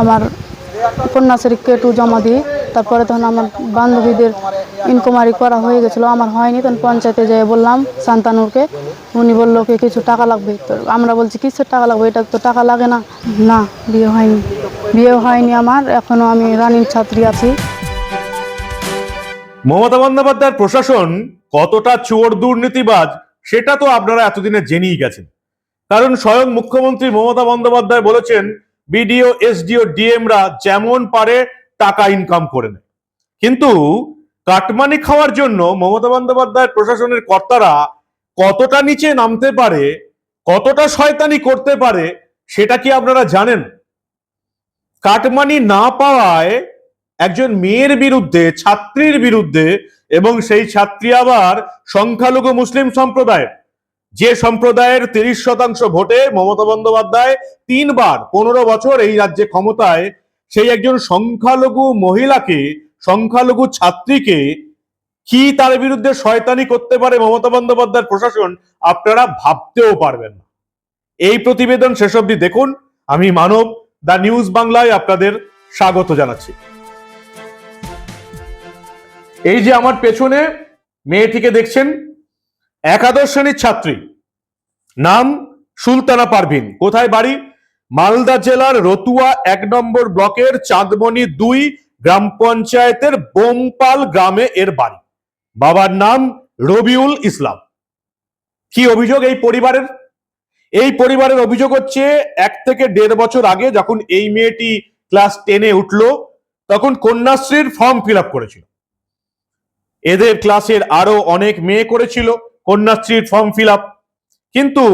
আমার কন্যাশ্রী কেটু জমা দিই। তারপরে তখন আমার বান্ধবীদের ইনকোয়ারি করা হয়ে গেছিল। আমার হয়নি, তখন পঞ্চায়েতে যেয়ে বললাম শান্তানুরকে। উনি বলল কি, কিছু টাকা লাগবে? তো আমরা বলছি, কিসের টাকা লাগবে? এটা তো টাকা লাগে না। না, বিয়ে হয়নি। বিয়ে হয়নি আমার এখনও আমি রানিং ছাত্রী আছি। মমতা বন্দ্যোপাধ্যায়ের প্রশাসন কতটা চোর দুর্নীতিবাজ, সেটা তো আপনারা এতদিনে জেনেই গেছেন। কারণ স্বয়ং মুখ্যমন্ত্রী মমতা বন্দ্যোপাধ্যায় বলেছেন বিডিও, এসডিও, ডিএমরা যেমন পারে টাকা ইনকাম করে নেয়। কিন্তু কাটমানি খাওয়ার জন্য মমতা বন্দ্যোপাধ্যায়ের প্রশাসনের কর্তারা কতটা নিচে নামতে পারে, কতটা শয়তানি করতে পারে, সেটা কি আপনারা জানেন? কাটমানি না পাওয়ায় একজন মেয়ের বিরুদ্ধে, ছাত্রীর বিরুদ্ধে এবং সেই ছাত্রী আবার সংখ্যালঘু মুসলিম সম্প্রদায়ের যে সম্প্রদায়ের তিরিশ শতাংশ ভোটে মমতা বন্দ্যোপাধ্যায় তিনবার পনেরো বছর এই রাজ্যে ক্ষমতায়, সেই একজন সংখ্যালঘু মহিলাকে, সংখ্যালঘু ছাত্রীকে কি তার বিরুদ্ধে শয়তানি করতে পারে মমতা বন্দ্যোপাধ্যায়ের প্রশাসন, আপনারা ভাবতেও পারবেন না। এই প্রতিবেদন শেষ অবধি দেখুন। আমি মানব, দ্য নিউজ বাংলায় আপনাদের স্বাগত জানাচ্ছি। এই যে আমার পেছনে মেয়েটিকে দেখছেন একাদশ শ্রেণির ছাত্রী। নাম সুলতানা পারভিন। কোথায় বাড়ি? মালদা জেলার রতুয়া এক নম্বর ব্লকের চাঁদমণি দুই গ্রাম পঞ্চায়েতের বোমপাল গ্রামে এর বাড়ি। বাবার নাম রবিউল ইসলাম। কি অভিযোগ এই পরিবারের? এই পরিবারের অভিযোগ হচ্ছে, এক থেকে দেড় বছর আগে যখন এই মেয়েটি ক্লাস টেনে উঠল, তখন কন্যাশ্রীর ফর্ম ফিল করেছিল। এদের ক্লাসের আরও অনেক মেয়ে করেছিল। কন্যাশ্রীর ফর্ম ফিল আপ কিন্তু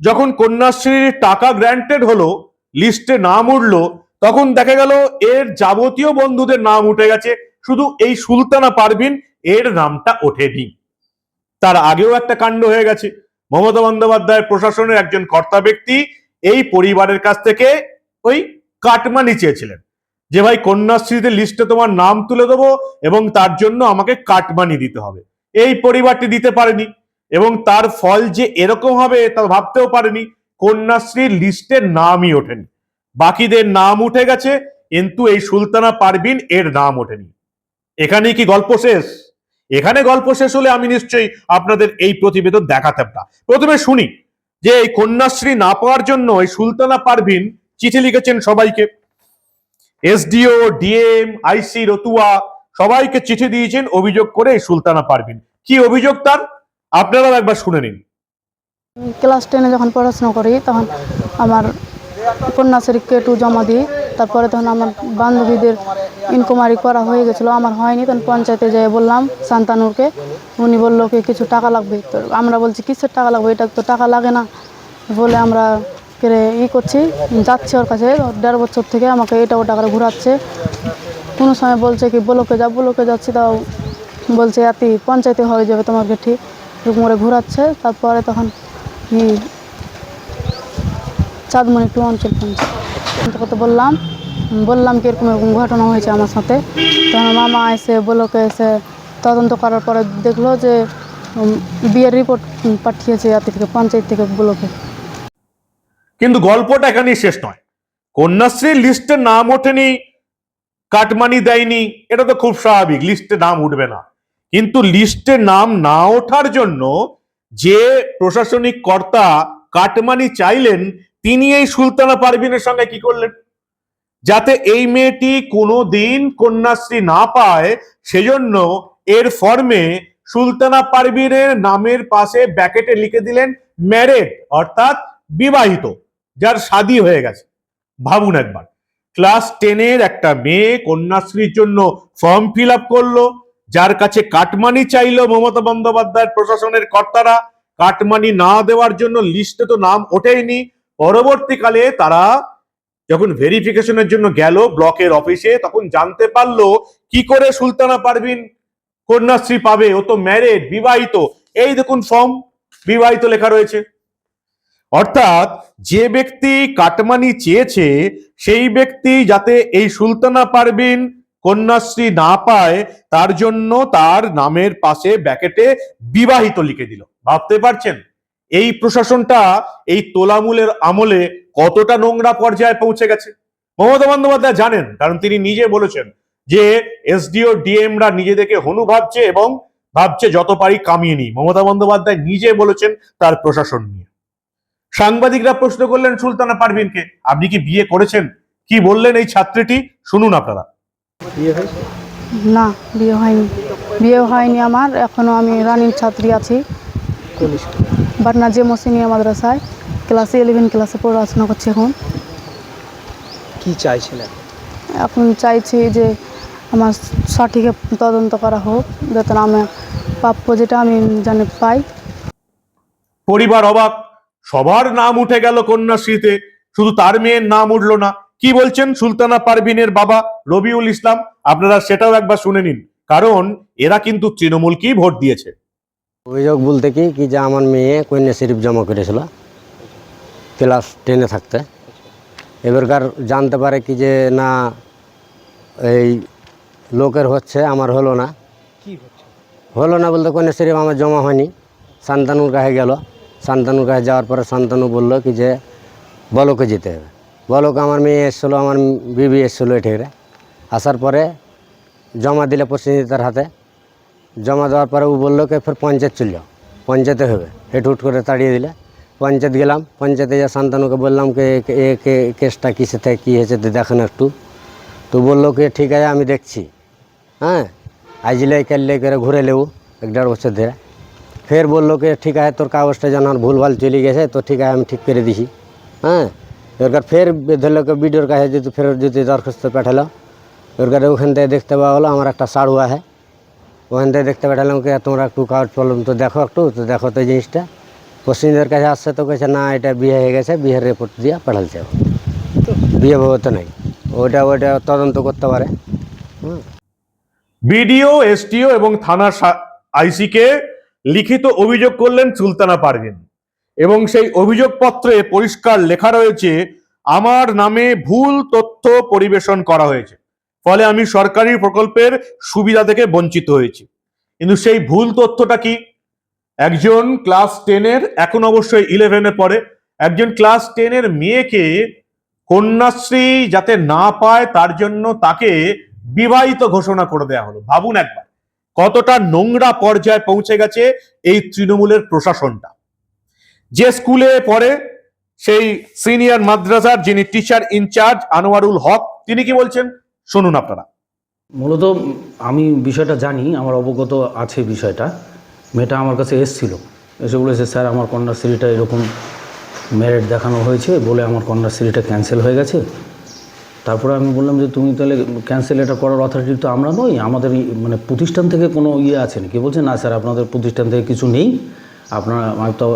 যখন কন্যাশ্রীর টাকা গ্র্যান্টেড হলো লিস্টে নাম উঠল, তখন দেখা গেল এর যাবতীয় বন্ধুদের নাম উঠে গেছে। শুধু এই সুলতানা পারভিন, এর নামটা ওঠেনি। তার আগেও একটা কাণ্ড হয়ে গেছে। মমতা বন্দ্যোপাধ্যায়ের প্রশাসনের একজন কর্তা ব্যক্তি এই পরিবারের কাছ থেকে ওই কাটমানি চেয়েছিলেন যে, ভাই, কন্যাশ্রীতে লিস্টে তোমার নাম তুলে দেবো এবং তার জন্য আমাকে কাটমানি দিতে হবে। এই পরিবারটি দিতে পারেনি। এবং তার ফল যে এরকম হবে তা ভাবতেও পারেনি। কন্যাশ্রীর লিস্টের নামই ওঠেনি। বাকিদের নাম উঠে গেছে, কিন্তু এই সুলতানা পারবিন এর নাম ওঠেনি। এখানেই কি গল্প শেষ? এখানে গল্প শেষ হলে আমি নিশ্চয়ই আপনাদের এই প্রতিবেদন দেখাতাম না। প্রথমে শুনি যে এই কন্যাশ্রী না পাওয়ার জন্য এই সুলতানা পারভিন চিঠি লিখেছেন সবাইকে। এসডিও, ডিএম, আইসি, রতুয়া সবাইকে চিঠি দিয়েছেন অভিযোগ করে এই সুলতানা পারভিন। কি অভিযোগ তার? আপনারাও একবার শুনে নিন। ক্লাস টেনে যখন পড়াশোনা করি, তখন আমার কন্যাশ্রী কেটু জমা দিই। তারপরে তখন আমার বান্ধবীদের ইনকোয়ারি করা হয়ে গেছিল। আমার হয়নি, তখন পঞ্চায়েতে যেয়ে বললাম শান্তানুরকে। উনি বলল কি কিছু টাকা লাগবে? তো আমরা বলছি, কিসের টাকা লাগবে? এটা তো টাকা লাগে না। বলে আমরা ফিরে ই করছি, যাচ্ছি ওর কাছে। দেড় বছর থেকে আমাকে এটা ওটা করে ঘোরাচ্ছে। কোনো সময় বলছে কি, ব্লকে যা, ব্লকে যাচ্ছি। তাও বলছে, এতি পঞ্চায়েতে হয়ে যাবে তোমার গেঠি করে ঘোরাচ্ছে, তারপরে তখন চাঁদমণি একটু অঞ্চল পঞ্চায়েত কত বললাম বললাম কি এরকম এরকম ঘটনা হয়েছে আমার সাথে। তখন মামা এসে, ব্লকে এসে তদন্ত করার পরে দেখল যে বিয়ের রিপোর্ট পাঠিয়েছে ইয়াতে থেকে, পঞ্চায়েত থেকে ব্লকে। কিন্তু গল্পটা এখানেই শেষ নয়। কন্যাশ্রীর লিস্টে নাম ওঠেনি, কাটমানি দেয়নি, এটা তো খুব স্বাভাবিক লিস্টে নাম উঠবে না। কিন্তু লিস্টে নাম না ওঠার জন্য যে প্রশাসনিক কর্তা কাটমানি চাইলেন, তিনি এই সুলতানা পারভিনের সঙ্গে কি করলেন? যাতে এই মেয়েটি কোনো দিন কন্যাশ্রী না পায়, সেজন্য এর ফর্মে সুলতানা পারভিনের নামের পাশে ব্যাকেটে লিখে দিলেন, ম্যারেড অর্থাৎ বিবাহিত, যার শাদী হয়ে গেছে। ভাবুন একবার। ক্লাস টেনের একটা মেয়ে কন্যাশ্রীর জন্য ফর্ম ফিল আপ করল যার কাছে কাটমানি চাইলো মমতা বন্দ্যোপাধ্যায়ের প্রশাসনের কর্তারা, কাটমানি না দেওয়ার জন্য লিস্টে তো নাম ওঠেইনি। পরবর্তীকালে তারা যখন ভেরিফিকেশনের জন্য গেল ব্লকের অফিসে তখন জানতে পারল কি করে সুলতানা পারভিন কন্যাশ্রী পাবে। ও তো ম্যারেড বিবাহিত। এই দেখুন ফর্ম বিবাহিত লেখা রয়েছে। অর্থাৎ যে ব্যক্তি কাটমানি চেয়েছে, সেই ব্যক্তি যাতে এই সুলতানা পারভিন কন্যাশ্রী না পায়, তার জন্য তার নামের পাশে ব্যাকেটে বিবাহিত লিখে দিল। ভাবতে পারছেন? এই প্রশাসনটা এই তোলামূলের আমলে কতটা নোংরা পর্যায়ে পৌঁছে গেছে? মমতা বন্দ্যোপাধ্যায় জানেন, কারণ তিনি নিজে বলেছেন যে এসডিও, ডিএমরা নিজেদেরকে হনু ভাবছে এবং ভাবছে যত পারি কামিয়ে নি মমতা বন্দ্যোপাধ্যায় নিজে বলেছেন তার প্রশাসন নিয়ে। সাংবাদিকরা প্রশ্ন করলেন, সুলতানা পারভিনকে, আপনি কি বিয়ে করেছেন? কি বললেন এই ছাত্রীটি? শুনুন আপনারা। বিয়ে হয়েছে? না বিয়ে হয়নি। বিয়ে হয়নি আমার এখনও আমি রানিং ছাত্রী আছি। কোন স্কুল? বাটনা যে মসিনিয়া মাদ্রাসায় ক্লাসে ইলেভেন ক্লাসে পড়াশোনা করছি এখন। কি চাইছিলেন এখন? চাইছি যে আমার সঠিক তদন্ত করা হোক যাতে না আমি প্রাপ্য যেটা আমি জানি পাই। পরিবার অবাক সবার নাম উঠে গেল কন্যাশ্রীতে শুধু তার মেয়ের নাম উঠল না কি বলছেন সুলতানা পারভিনের বাবা রবিউল ইসলাম? আপনারা সেটাও একবার শুনে নিন। কারণ এরা কিন্তু তৃণমূলকেই ভোট দিয়েছে। অভিযোগ বলতে কি কি যে আমার মেয়ে কন্যা শরীফ জমা করেছিল ক্লাস টেনে থাকতে। এবারকার জানতে পারে কি যে না এই লোকের হচ্ছে আমার হলো না। কি হচ্ছে? হলো না বলতে কন্যা শরীফ আমার জমা হয়নি। শান্তানুর কাছে গেল। শান্তানুর কাছে যাওয়ার পরে শান্তানু বলল কি যে বলকে যেতে হবে। বলকে আমার মেয়ে এসেছিল, আমার বিবি এসেছিল এঠেরে আসার পরে জমা দিলে প্রতিনিধিতার হাতে। জমা দেওয়ার পরে ও বলল কি, ফের পঞ্চায়েত চল যাও। পঞ্চায়েতে হবে। হেট হুট করে তাড়িয়ে দিলে। পঞ্চায়েত গেলাম। পঞ্চায়েতে যা শান্তানুকে বললাম, কি এ- কে- কেসটা কিসে থেকে, কী হয়েছে দেখেন একটু। তো বলল কি, ঠিক আছে, আমি দেখছি। হ্যাঁ? আজলে কাললে করে ঘুরে নেব এক দেড় বছর ধরে। ফের বলল কি, ঠিক আছে, তোর কাগজটা যেন ভুলভাল চলে গেছে, তো ঠিক আছে, আমি ঠিক করে দিছি। হ্যাঁ? এবার ফের ধরলো কি বিডিওর কাছে যদি ফেরত যদি দরখাস্ত পাঠালো। এবার ওখান থেকে দেখতে পাওয়া হলো আমার একটা সাড়ুয়া আছে। ওখান থেকে দেখতে পাঠালাম কি তোমরা একটু কাগজ প্রবলেম তো দেখো একটু তো দেখো তো এই জিনিসটা। পশ্চিমদের কাছে আসছে তো কেছে না এটা বিয়ে হয়ে গেছে বিয়ের রিপোর্ট দিয়ে পাঠালছে বিয়ে ভাবে তো নাই। ওইটা ওইটা তদন্ত করতে পারে। হুম। বিডিও এসটিও এবং থানার আইসিকে লিখিত অভিযোগ করলেন সুলতানা পারভিন। এবং সেই অভিযোগপত্রে পরিষ্কার লেখা রয়েছে, আমার নামে ভুল তথ্য পরিবেশন করা হয়েছে। ফলে আমি সরকারি প্রকল্পের সুবিধা থেকে বঞ্চিত হয়েছি। কিন্তু সেই ভুল তথ্যটা কি? একজন ক্লাস টেনের, এখন অবশ্যই ইলেভেনে পড়ে, একজন ক্লাস টেনের মেয়েকে কন্যাশ্রী যাতে না পায়, তার জন্য তাকে বিবাহিত ঘোষণা করে দেওয়া হলো। ভাবুন একবার, কতটা নোংরা পর্যায়ে পৌঁছে গেছে এই তৃণমূলের প্রশাসনটা? যে স্কুলে পড়ে সেই সিনিয়র মাদ্রাসার যিনি টিচার ইনচার্জ আনোয়ারুল হক, তিনি কি বলছেন? শুনুন আপনারা। মূলত আমি বিষয়টা জানি, আমার অবগত আছে বিষয়টা। মেয়েটা আমার কাছে এসছিল। এসে বলেছে, স্যার, আমার কন্যাশ্রীটা এরকম মেরিট দেখানো হয়েছে বলে আমার কন্যাশ্রীটা ক্যান্সেল হয়ে গেছে। তারপরে আমি বললাম যে, তুমি তাহলে ক্যান্সেল এটা করার অথরিটি তো আমরা নই। আমাদের মানে প্রতিষ্ঠান থেকে কোনো ইয়ে আছে নাকি? বলছে, না স্যার, আপনাদের প্রতিষ্ঠান থেকে কিছু নেই। আপনারা আমি তো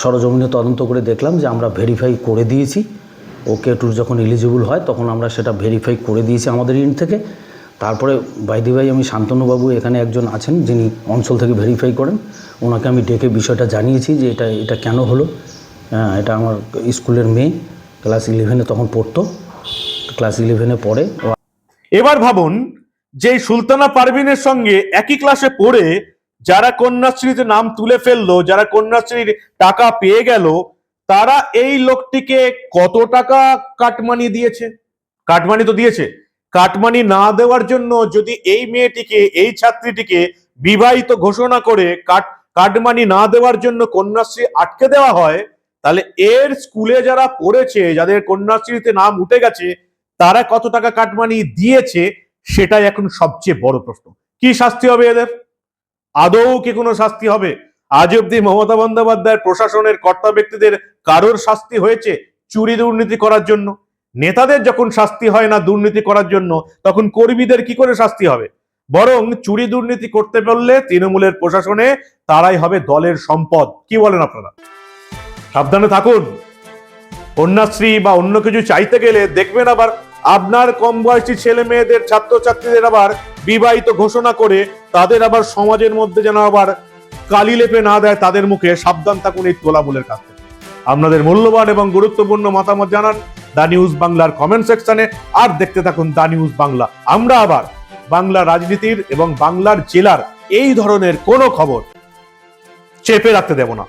সরজমিনে তদন্ত করে দেখলাম যে আমরা ভেরিফাই করে দিয়েছি। ওকে টুর যখন এলিজিবল হয়, তখন আমরা সেটা ভেরিফাই করে দিয়েছি আমাদের ইন থেকে। তারপরে বাইদি ভাই আমি শান্তনুবাবু এখানে একজন আছেন, যিনি অঞ্চল থেকে ভেরিফাই করেন। ওনাকে আমি ডেকে বিষয়টা জানিয়েছি যে এটা এটা কেন হলো। হ্যাঁ এটা আমার স্কুলের মেয়ে ক্লাস ইলেভেনে তখন পড়তো। ক্লাস ইলেভেনে পড়ে। এবার ভাবুন যে সুলতানা পারভিনের সঙ্গে একই ক্লাসে পড়ে যারা কন্যাশ্রীতে নাম তুলে ফেলল, যারা কন্যাশ্রীর টাকা পেয়ে গেল, তারা এই লোকটিকে কত টাকা কাটমানি দিয়েছে? কাটমানি তো দিয়েছে। কাটমানি না দেওয়ার জন্য যদি এই মেয়েটিকে, এই ছাত্রীটিকে বিবাহিত ঘোষণা করে কাট, কাটমানি না দেওয়ার জন্য কন্যাশ্রী আটকে দেওয়া হয়, তাহলে এর স্কুলে যারা পড়েছে, যাদের কন্যাশ্রীতে নাম উঠে গেছে, তারা কত টাকা কাটমানি দিয়েছে, সেটাই এখন সবচেয়ে বড় প্রশ্ন। কি শাস্তি হবে এদের? আদৌ কি কোনো শাস্তি হবে? আজ অব্দি মমতা বন্দ্যোপাধ্যায়ের প্রশাসনের কর্তা ব্যক্তিদের কারোর শাস্তি হয়েছে চুরি দুর্নীতি করার জন্য? নেতাদের যখন শাস্তি হয় না দুর্নীতি করার জন্য, তখন কর্মীদের কি করে শাস্তি হবে? বরং চুরি দুর্নীতি করতে পারলে তৃণমূলের প্রশাসনে তারাই হবে দলের সম্পদ। কি বলেন আপনারা? সাবধানে থাকুন। কন্যাশ্রী বা অন্য কিছু চাইতে গেলে দেখবেন আবার আপনার কম বয়সী ছেলে মেয়েদের, ছাত্রছাত্রীদের আবার বিবাহিত ঘোষণা করে তাদের আবার সমাজের মধ্যে যেন আবার কালি লেপে না দেয়, তাদের মুখে সাবধান থাকুন এই তোলাবুলের কাছ থেকে আপনাদের মূল্যবান এবং গুরুত্বপূর্ণ মতামত জানান দা নিউজ বাংলার কমেন্ট সেকশনে, আর দেখতে থাকুন দা নিউজ বাংলা। আমরা আবার বাংলা রাজনীতির এবং বাংলার জেলার এই ধরনের কোনো খবর চেপে রাখতে দেব না।